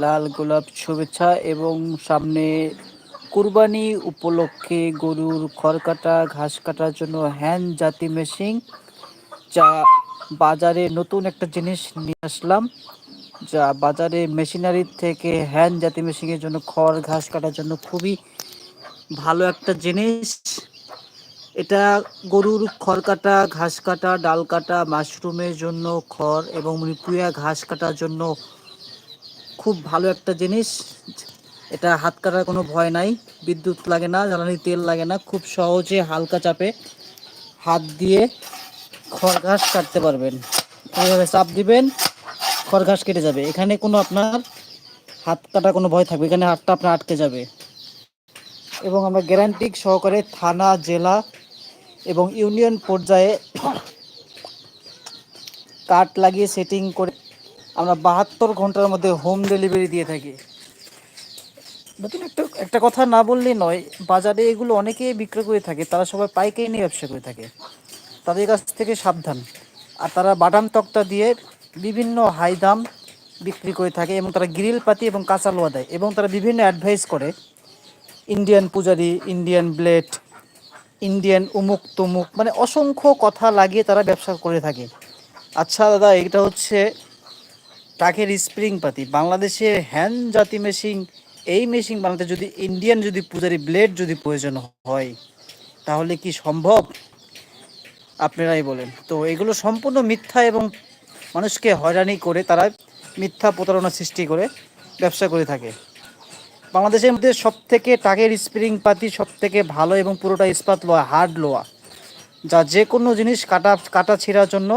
লাল গোলাপ শুভেচ্ছা এবং সামনে কুরবানি উপলক্ষে গরুর খড় কাটা, ঘাস কাটার জন্য হ্যান্ড জাতি মেশিন, যা বাজারে নতুন একটা জিনিস নিয়ে আসলাম, যা বাজারে মেশিনারির থেকে হ্যান্ড জাতি মেশিনের জন্য খড়, ঘাস কাটার জন্য খুবই ভালো একটা জিনিস। এটা গরুর খড় কাটা, ঘাস কাটা, ডাল কাটা, মাশরুমের জন্য খড় এবং পুয়া ঘাস কাটার জন্য খুব ভালো একটা জিনিস। এটা হাত কাটার কোনো ভয় নাই। বিদ্যুৎ লাগে না, জ্বালানি তেল লাগে না। খুব সহজে হালকা চাপে হাত দিয়ে খড় ঘাস কাটতে পারবেন। এইভাবে চাপ দিবেন, খড় ঘাস কেটে যাবে। এখানে কোনো আপনার হাত কাটার কোনো ভয় থাকবে। এখানে হাতটা আপনার আটকে যাবে। এবং আমরা গ্যারান্টি সহকারে থানা, জেলা এবং ইউনিয়ন পর্যায়ে কার্ড লাগিয়ে সেটিং করে আমরা বাহাত্তর ঘণ্টার মধ্যে হোম ডেলিভারি দিয়ে থাকি। নতুন একটা একটা কথা না বললেই নয়, বাজারে এগুলো অনেকে বিক্রি করে থাকে, তারা সবাই পাইকারি নিয়ে ব্যবসা করে থাকে। তাদের কাছ থেকে সাবধান। আর তারা বাদাম তক্তা দিয়ে বিভিন্ন হাই দাম বিক্রি করে থাকে এবং তারা গ্রিল পাতি এবং কাঁচা লোয়া দেয় এবং তারা বিভিন্ন অ্যাডভাইস করে। ইন্ডিয়ান পূজারি ইন্ডিয়ান ব্লেড ইন্ডিয়ান উমুক তুমুক মানে অসংখ্য কথা লাগিয়ে তারা ব্যবসা করে থাকে। আচ্ছা দাদা এটা হচ্ছে টাকের স্প্রিং পাতি বাংলাদেশে হ্যান্ড জাতি মেশিন, এই মেশিন বানাতে যদি ইন্ডিয়ান যদি পূজারি ব্লেড যদি প্রয়োজন হয়, তাহলে কি সম্ভব? আপনারাই বলেন। তো এগুলো সম্পূর্ণ মিথ্যা এবং মানুষকে হয়রানি করে, তারা মিথ্যা প্রতারণা সৃষ্টি করে, ব্যবসা করে থাকে। বাংলাদেশের মধ্যে সব থেকে টাকের স্প্রিং পাতি সব থেকে ভালো এবং পুরোটা ইস্পাত লোয়া, হার্ড লোয়া, যা যে কোনো জিনিস কাটা কাটা ছিঁড়ার জন্য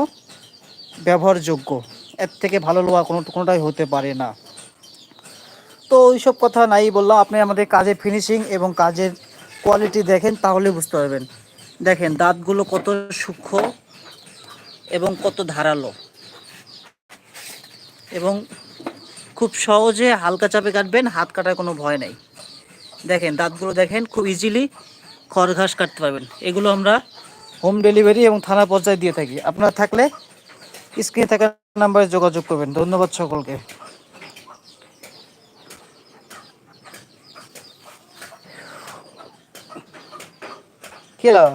ব্যবহারযোগ্য। এর থেকে ভালো লোয়া কোনো, কোনোটাই হতে পারে না। তো ওইসব কথা নাই বললাম, আপনি আমাদের কাজের ফিনিশিং এবং কাজের কোয়ালিটি দেখেন, তাহলে বুঝতে পারবেন। দেখেন, দাঁতগুলো কত সূক্ষ্ম এবং কত ধারালো। এবং খুব সহজে হালকা চাপে কাটবেন, হাত কাটার কোনো ভয় নেই। দেখেন, দাঁতগুলো দেখেন, খুব ইজিলি খড় ঘাস কাটতে পারবেন। এগুলো আমরা হোম ডেলিভারি এবং থানা পর্যায়ে দিয়ে থাকি। আপনারা থাকলে স্ক্রিনে থাকা নাম্বারে যোগাযোগ করবেন ধন্যবাদ সকলকে কি?